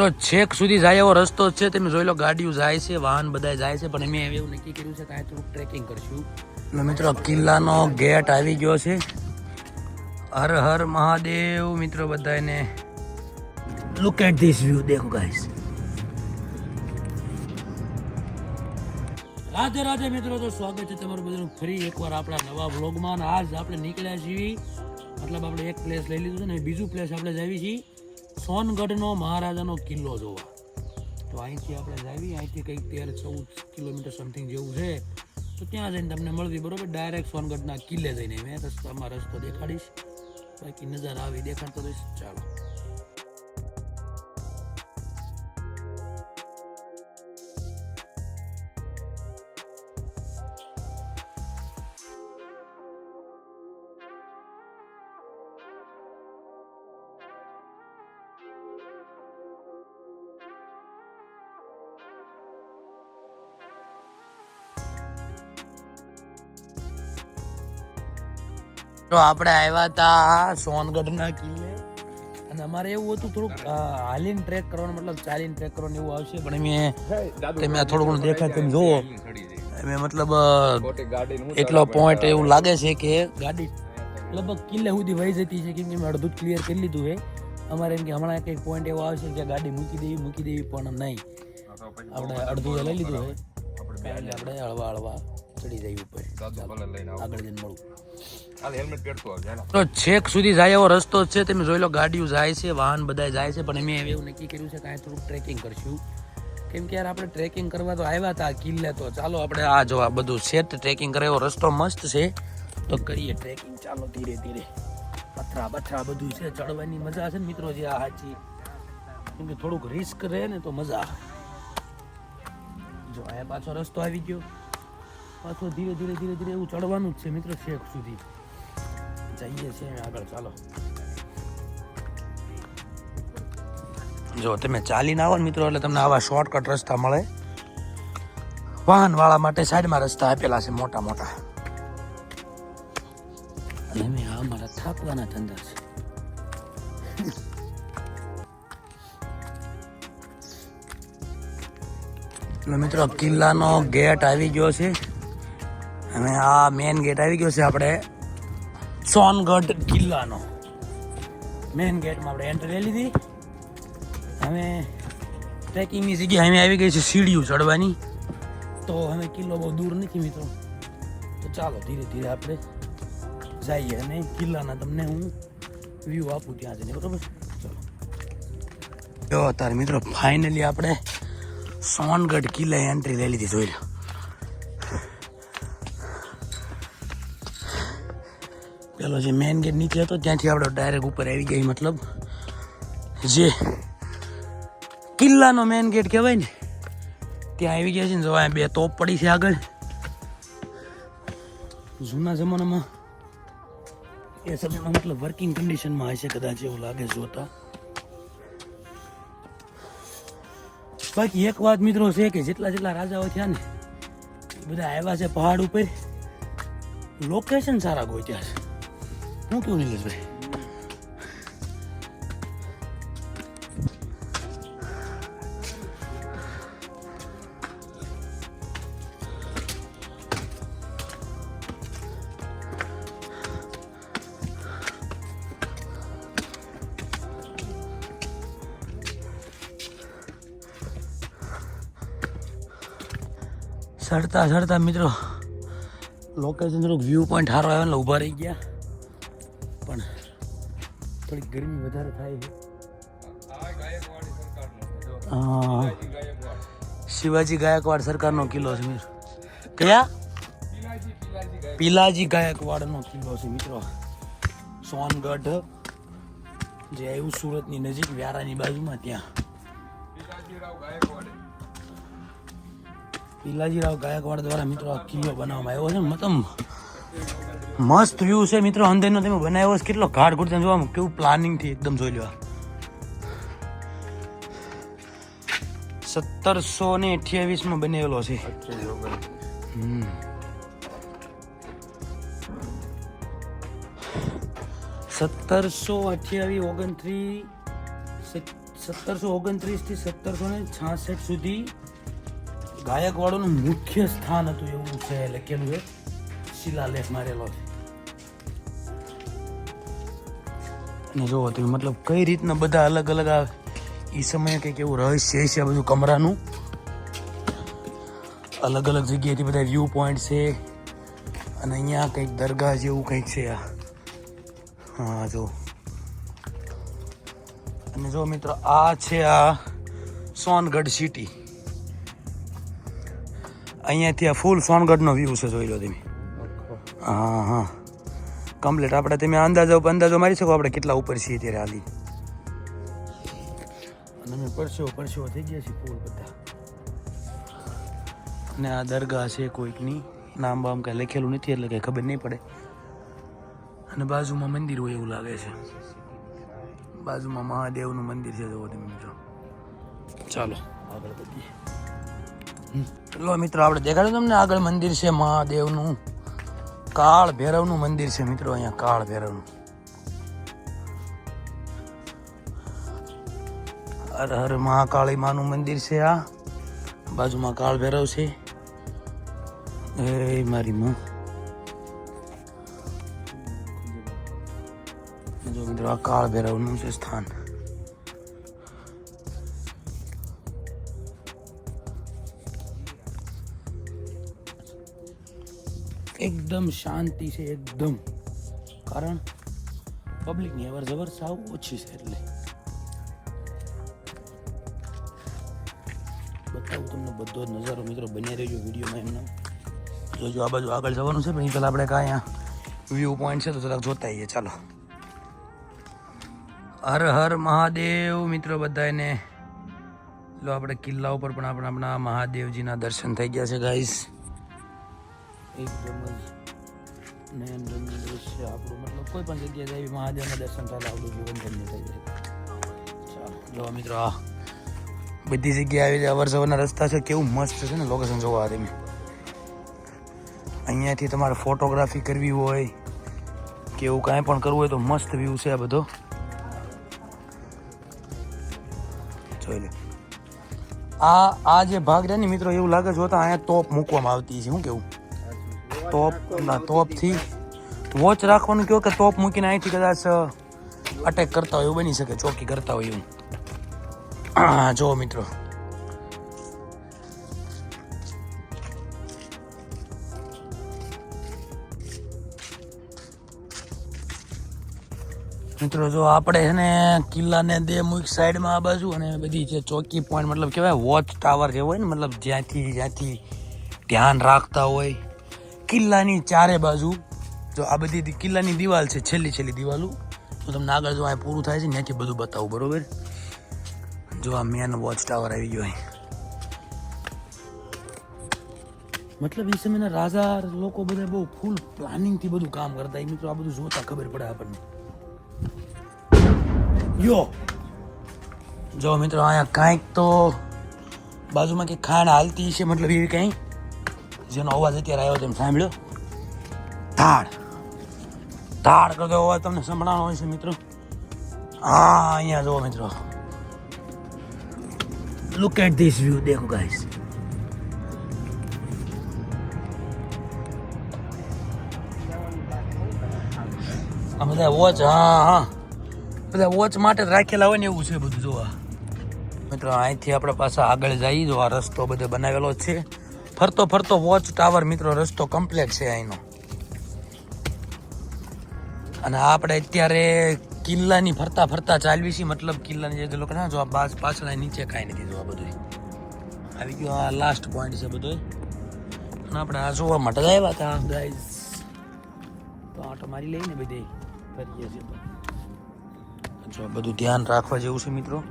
તો છેક સુધી જાય એવો રસ્તો છે, તમે જોઈ લો ગાડીઓ જાય છે, વાહન બધા જાય છે, પણ અમે એવું નક્કી કર્યું છે કે આ થોડુંક ટ્રેકિંગ કરશું. મિત્રો કિલ્લાનો ગેટ આવી ગયો છે. હર હર મહાદેવ, મિત્રો બધાને લુક એટ ધીસ વ્યૂ દેખો ગાઈસ રાધે રાધે, મિત્રો, તો સ્વાગત છે તમારું બધાનું ફરી એકવાર આપણા નવા વ્લોગમાં આજ આપણે નીકળ્યા છીએ, મતલબ આપણે એક પ્લેસ લઈ લીધું છે ને બીજું પ્લેસ આપણે જઈએ છીએ. સોનગઢનો મહારાજાનો કિલ્લો જોવા. તો અહીંથી આપણે જાવી, અહીંથી કંઈક તેર, ચૌદ કિલોમીટર સમથિંગ જેવું છે. તો ત્યાં જઈને તમને મળવી, બરોબર? ડાયરેક્ટ સોનગઢના કિલ્લે જઈને મેં રસ્તામાં રસ્તો દેખાડીશ. બાકી નજર આવી દેખાડતો રહીશ ચાલો. તો આપણે આવ્યા હતા સોનગઢના કિલ્લે. અને અમારે એવું હતું થોડુંક હાલીને ટ્રેક કરવાનું, મતલબ ચાલીને ટ્રેક કરવાનું એવું આવશે, પણ અમે થોડું ઘણું દેખાય તમે જુઓ અમે મતલબ એટલો પોઈન્ટ એવું લાગે છે કે ગાડી લગભગ કિલ્લે સુધી વહી જતી છે, કેમ કે અમે અડધું ક્લિયર કરી લીધું છે. અમારે એમ કે હમણાં કંઈક પોઈન્ટ એવો આવશે કે ગાડી મૂકી દેવી મૂકી દેવી, પણ નહીં. આપણે અડધું લઈ લીધું છે. આપણે હળવા હળવા ચડી જઈએ ઉપર. આગળ જઈને મળું. તો છેક સુધી જાય એવો રસ્તો છે, તમે જોઈ લો ગાડીઓ જાય છે, વાહન બધા જાય છે, પણ અમે એવું નક્કી કર્યું છે કે અહીંયા થોડુંક ટ્રેકિંગ કરશું. કેમ કે યાર આપણે ટ્રેકિંગ કરવા તો આવ્યા હતા, કિલ્લે તો. ચાલો આપણે આ જો આ બધું છે ટ્રેકિંગ કરે એવો રસ્તો મસ્ત છે. તો કરીએ ટ્રેકિંગ ચાલો ધીરે ધીરે. પથરા બથરા બધું છે, ચડવાની મજા છે ને મિત્રો જે આ સાચી કેમ કે થોડુંક રિસ્ક રહે ને તો મજા જો અહીંયા પાછો રસ્તો આવી ગયો. પાછો ધીરે ધીરે ધીરે ધીરે એવું ચડવાનું જ છે મિત્રો છેક સુધી. જઈએ છીએ આગળ ચાલો જો તમે ચાલીને આવો ને મિત્રો એટલે તમને આવા શોર્ટકટ રસ્તા મળે. વાહન વાળા માટે સાઈડમાં રસ્તા આપેલા છે મોટા મોટા. અને અમે આ મારા થાકવાના ધંધા છે. મિત્રો કિલ્લાનો ગેટ આવી ગયો છે. અને આ મેઇન ગેટ આવી ગયો છે આપણે. સોનગઢ કિલ્લાનો મેન ગેટમાં આપણે એન્ટ્રી લઈ લીધી. હવે ટ્રેકિંગની જગ્યાએ અમે આવી ગઈ છે સીડીઓ ચડવાની. તો હવે કિલ્લો બહુ દૂર નથી મિત્રો. તો ચાલો ધીરે ધીરે આપણે જઈએ અને કિલ્લાના તમને હું વ્યૂ આપું ત્યાં જઈને, બરોબર? ચલો. જો અત્યારે મિત્રો ફાઇનલી આપણે સોનગઢ કિલ્લે એન્ટ્રી લઈ લીધી, જોઈ લો. પેલો જે મેઇન ગેટ નીચે હતો, ત્યાંથી આપણે ડાયરેક્ટ ઉપર આવી ગઈ મતલબ. જે કિલ્લાનો મેઇન ગેટ કહેવાય ને, ત્યાં આવી ગયા છે ને જોવા બે તોપ પડી છે આગળ. જૂના જમાનામાં એ સમયમાં મતલબ વર્કિંગ કન્ડિશનમાં હશે કદાચ એવું લાગે જોતા. બાકી એક વાત મિત્રો છે કે જેટલા જેટલા રાજાઓ થયા ને બધા આવ્યા છે પહાડ ઉપર. લોકેશન સારા ગોત્યા છે. હું કેવું નિલેશભાઈ સડતા ચડતા મિત્રો. લોકેશન થોડુંક વ્યૂ પોઈન્ટ સારો આવ્યો ને, ઊભા રહી ગયા. ગરમી વધારે થાય છે. હા. શિવાજી ગાયકવાડ સરકારનો કિલ્લો છે મિત્રો. કયા? પિલાજી ગાયકવાડનો કિલ્લો છે મિત્રો. સોનગઢ જે આવ્યું સુરતની નજીક વ્યારાની બાજુમાં ત્યાં. પિલાજીરાવ ગાયકવાડ દ્વારા મિત્રો આ કિલ્લો બનાવવામાં આવ્યો છે. મતલબ મસ્ત વ્યૂ છે મિત્રો. અંદરનો તમે બનાવ્યો છે. કેટલો ઘાટ ઘૂટ જોવા કેવું પ્લાનિંગથી એકદમ જોઈ લેવા સત્તરસો ને અઠ્યાવીસમાં બનેલો છે. સત્તરસો અઠ્યાવીસ, ઓગણત્રીસ, સત્તરસો ઓગણત્રીસથી સત્તરસો ને છાસઠ સુધી ગાયકવાડોનું મુખ્ય સ્થાન હતું એવું છે. લખેલું છે શિલાલેખ મારેલો છે. અને તમે મતલબ કઈ રીતના બધા અલગ અલગ આ એ સમયે કંઈક એવું રહસ્ય છે આ બધું કમરાનું? અલગ અલગ જગ્યાએથી બધા વ્યૂ પોઈન્ટ છે. અને અહીંયા કંઈક દરગાહ જેવું કંઈક છે આ. હા જો. અને જો મિત્રો આ છે આ સોનગઢ સિટી અહીંયાથી આ ફૂલ સોનગઢનો વ્યૂ છે જોઈ લો તમે. હા હા. કમ્પ્લીટ. આપણે તમે અંદાજો અંદાજો મારી શકો આપણે કેટલા ઉપર છીએ ત્યારે હાલી. અને અમે પરસેવો પરસેવો થઈ ગયા છીએ ફૂલ બધા. અને આ દરગાહ છે કોઈકની. નામ બામ કાંઈ લખેલું નથી એટલે કંઈ ખબર નહીં પડે. અને બાજુમાં મંદિર હોય એવું લાગે છે. બાજુમાં મહાદેવનું મંદિર છે જોવો તમે મિત્રો. ચાલો. આગળ વધીએ. ચલો લો મિત્રો આપણે દેખાડ્યું તમને આગળ મંદિર છે મહાદેવનું? કાળ ભૈરવનું મંદિર છે મિત્રો અહીંયા, કાળ ભૈરવનું. હર હર મહાકાળી માનું મંદિર છે આ. બાજુમાં કાળ ભૈરવ છે. એ મારી માં. જો મિત્રો આ કાળ ભૈરવનું છે સ્થાન. એકદમ શાંતિ છે એકદમ. કારણ પબ્લિકની અવર જવર સાવ ઓછી છે એટલે. બતાવું તમને બધો જ નજારો મિત્રો બની રહેજો વિડીયોમાં એમને. જોજો આ બાજુ આગળ જવાનું છે પણ એ પહેલાં આપણે કાંઈ અહીંયા વ્યૂ પોઈન્ટ છે તો જરાક જોતા આવીએ ચાલો. હર હર મહાદેવ મિત્રો બધાને લો આપણે કિલ્લા ઉપર પણ આપણે આપણા મહાદેવજીના દર્શન થઈ ગયા છે ગાઈસ એકદમ જ. રમ્ય દૃશ્ય આપણું. મતલબ કોઈ પણ જગ્યાએ જઈ મહાદેવના દર્શન થયેલા આપણું જીવન ધન્ય થઈ જાય. જો મિત્રો બધી જગ્યાએ આવી અવર જવરના રસ્તા છે. કેવું મસ્ત છે ને લોકેશન જોવા તમે અહીંયાથી તમારે ફોટોગ્રાફી કરવી હોય કે એવું કાંઈ પણ કરવું હોય તો મસ્ત વ્યૂ છે આ બધો. જોઈ લે. આ આ જે ભાગ રહે ને મિત્રો એવું લાગે જોતા અહીંયા તોપ મૂકવામાં આવતી છે. શું કેવું? તોપ ના તોપથી વોચ રાખવાનું કહો કે ટોપ મૂકીને અહીંથી કદાચ અટેક કરતા હોય એવું બની શકે, ચોકી કરતા હોય એવું. હા, જુઓ મિત્રો. મિત્રો, જો આપણે છે ને કિલ્લાને દે મુક સાઈડમાં આ બાજુ અને બધી જે ચોકી પોઈન્ટ મતલબ કહેવાય વોચ ટાવર જે હોય ને, મતલબ જ્યાંથી જ્યાંથી ધ્યાન રાખતા હોય કિલ્લાની ચારે બાજુ, જો આ બધી કિલ્લાની દિવાલ છે, છેલ્લી છેલ્લી દિવાલો, તો તમને આગળ જો અહીં પૂરું થાય છે ત્યાંથી બધું બતાવું, બરોબર? જો આ મેન વોચ ટાવર આવી ગયો અહીં. મતલબ એ સમયના રાજા લોકો બધા બહુ ફૂલ પ્લાનિંગથી બધું કામ કરતા. એ મિત્રો આ બધું જોતા ખબર પડે આપણને. યો. જો મિત્રો, અહીંયા કાંઈક તો બાજુમાં કે ખાણ હાલતી છે મતલબ એવી કંઈ? જેનો અવાજ અત્યારે આવ્યો તેમ સાંભળ્યો? તાળ. તાળ કરતો અવાજ તમને સંભળાવાનો હોય છે મિત્રો? હા, અહીંયા જુઓ મિત્રો. લુક એટ ધીસ વ્યૂ દેખો ગાઈસ આ બધા વોચ હા હા. બધા વોચ માટે રાખેલા હોય ને એવું છે બધું જોવા મિત્રો, અહીંથી આપણે પાછા આગળ જઈએ, જો આ રસ્તો બધો બનાવેલો છે. ફરતો ફરતો વોચ ટાવર મિત્રો, રસ્તો કમ્પ્લીટ છે અહીંનો અને આપણે અત્યારે કિલ્લાની ફરતા ફરતા ચાલવી છીએ, મતલબ કિલ્લાની જે લોકો ના, જો આ બાજ પાછળ નીચે કાંઈ નથી જોવા બધું આવી ગયો આ લાસ્ટ પોઈન્ટ છે બધો અને આપણે આ જોવા માટે આવ્યા હતા ગાઈઝ તો આટો મારી લઈને બધે ફરીએ છીએ જો બધું ધ્યાન રાખવા જેવું છે મિત્રો.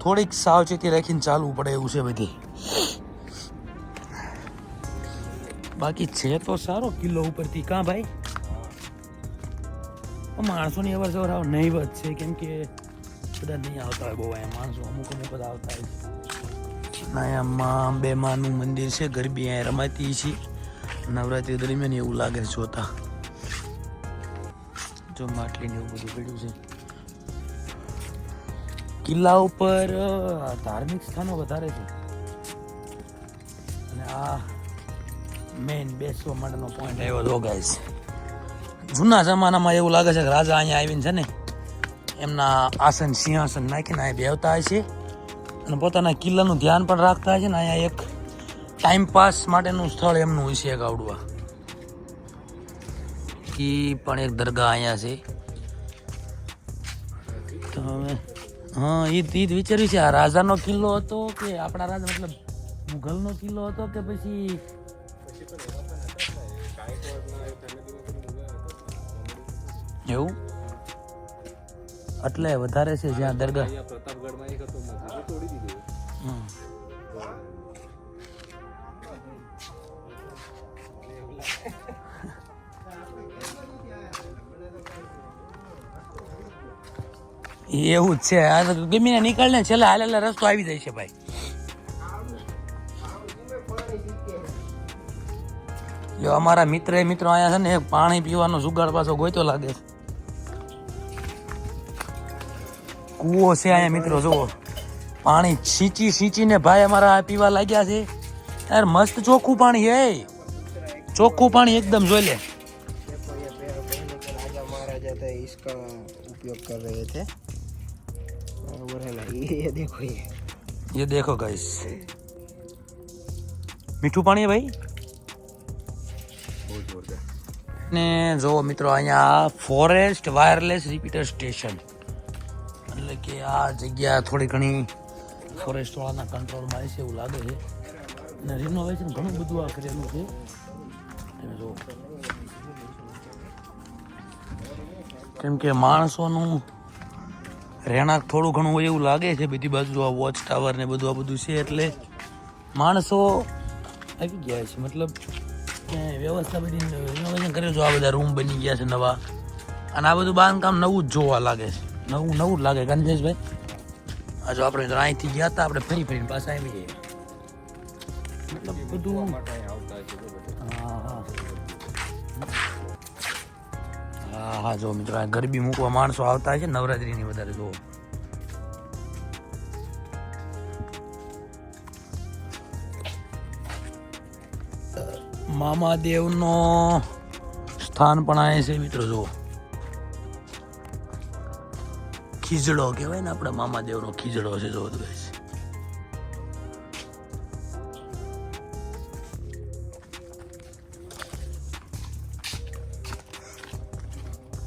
થોડીક સાવચેતી રાખીને ચાલવું પડે એવું છે બધી. બાકી છે તો સારો. કિલ્લો ઉપરથી કાં ભાઈ? માણસોની અવર જવર આવ નહીવત છે. કેમ કે બધા નહીં આવતા હોય બહુ એમ માણસો અમુક અમુક બધા આવતા હોય નાયા માં બે માનું મંદિર છે. ગરબી અહીંયા રમાતી છે. નવરાત્રી દરમિયાન એવું લાગે છે જોતા. જો માટલીને એવું બધું પડ્યું છે. કિલ્લા ઉપર ધાર્મિક સ્થાનો વધારે છે. અને આ મેઇન બેસવા માટેનો પોઈન્ટ આવ્યો હતો ગાઈસ જૂના જમાનામાં એવું લાગે છે કે રાજા અહીંયા આવીને છે ને, એમના આસન, સિંહાસન નાખીને અહીંયા બેવતા હોય છે. અને પોતાના કિલ્લાનું ધ્યાન પણ રાખતા હોય છે ને, અહીંયા એક ટાઈમ પાસ માટેનું સ્થળ એમનું હોય છે આવડવા. ઈ પણ એક દરગાહ અહીંયા છે. તો હવે, હા એ જ વિચાર્યું છે, આ રાજાનો કિલ્લો હતો કે આપણા રાજા, મતલબ મુઘલનો કિલ્લો હતો કે પછી એવું? એટલે વધારે છે જ્યાં દરગાહ. હમ. એવું જ છે. આ તો ગમીને નીકળને છેલ્લા હાલ રસ્તો આવી જાય છે ભાઈ. જો અમારા મિત્ર એ મિત્રો અહીંયા છે ને એક પાણી પીવાનો જુગાડ પાછો ગોઈતો લાગે છે કૂવો છે અહીંયા મિત્રો જુઓ પાણી સિંચી સિંચીને ભાઈ અમારા આ પીવા લાગ્યા છે યાર મસ્ત ચોખ્ખું પાણી હે ચોખ્ખું પાણી એકદમ જોઈ લે देखो ये पेड़ पहले के राजा महाराजा थे इसका उपयोग कर रहे थे बराबर है ना ये ये देखो ये ये देखो गाइस મીઠું પાણી હે ભાઈ ને જો મિત્રો, અહીંયા ફોરેસ્ટ વાયરલેસ રિપીટર સ્ટેશન એટલે કે આ જગ્યા થોડી ઘણી ફોરેસ્ટ વાળાના કંટ્રોલમાં છે એવું લાગે છે. અને રિનોવેશન ઘણું બધું આ કરેલું છે. અને જો કેમ કે માણસોનું રહેણાંક થોડું ઘણું હોય એવું લાગે છે, બધી બાજુ આ વોચ ટાવર ને બધું, આ બધું છે, એટલે માણસો આવી ગયા છે. મતલબ વ્યવસ્થા બધી રિનોવેશન કરે જો આ બધા રૂમ બની ગયા છે નવા. અને આ બધું બાંધકામ નવું જ જોવા લાગે છે. નવું નવું જ લાગે ગણેશભાઈ. આ જો આપણે અહીંથી ગયા હતા આપણે ફરી ફરીને પાછા આવી જઈએ મતલબ બધું હા હા. જો મિત્રો આ ગરબી મૂકવા માણસો આવતા હોય છે નવરાત્રીની વધારે જો મામાદેવનો સ્થાન પણ આવે છે મિત્રો, જુઓ. ખીજડો કહેવાય ને આપણે, મામાદેવનો ખીજડો છે જો guys.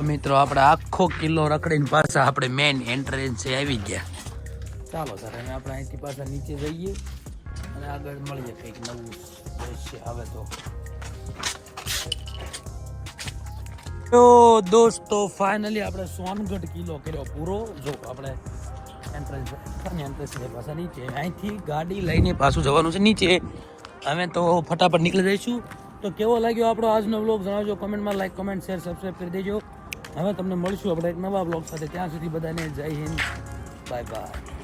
મિત્રો, આપણે આખો કિલ્લો રખડીને પાછા આપણે મેઇન એન્ટ્રન્સ આવી ગયા. ચાલો સર હવે આપણે અહીંથી પાછા નીચે જઈએ અને આગળ મળીએ કંઈક નવું. દ્રશ્ય હવે તો. તો દોસ્તો ફાઇનલી આપણે સોનગઢ કિલ્લો કર્યો પૂરો. જો આપણે એન્ટ્રન્સ એન્ટ્રન્સ છે, પાછા નીચે. અહીંથી ગાડી લઈને પાછું જવાનું છે, નીચે. અમે તો ફટાફટ નીકળી જઈશું. તો કેવો લાગ્યો આપણો આજનો વ્લોગ જણાવજો કમેન્ટમાં લાઈક કોમેન્ટ શેર સબસ્ક્રાઈબ કરી દેજો. હવે તમને મળશું આપણે એક નવા બ્લોગ સાથે. ત્યાં સુધી બધાને જય હિન્દ. Bye bye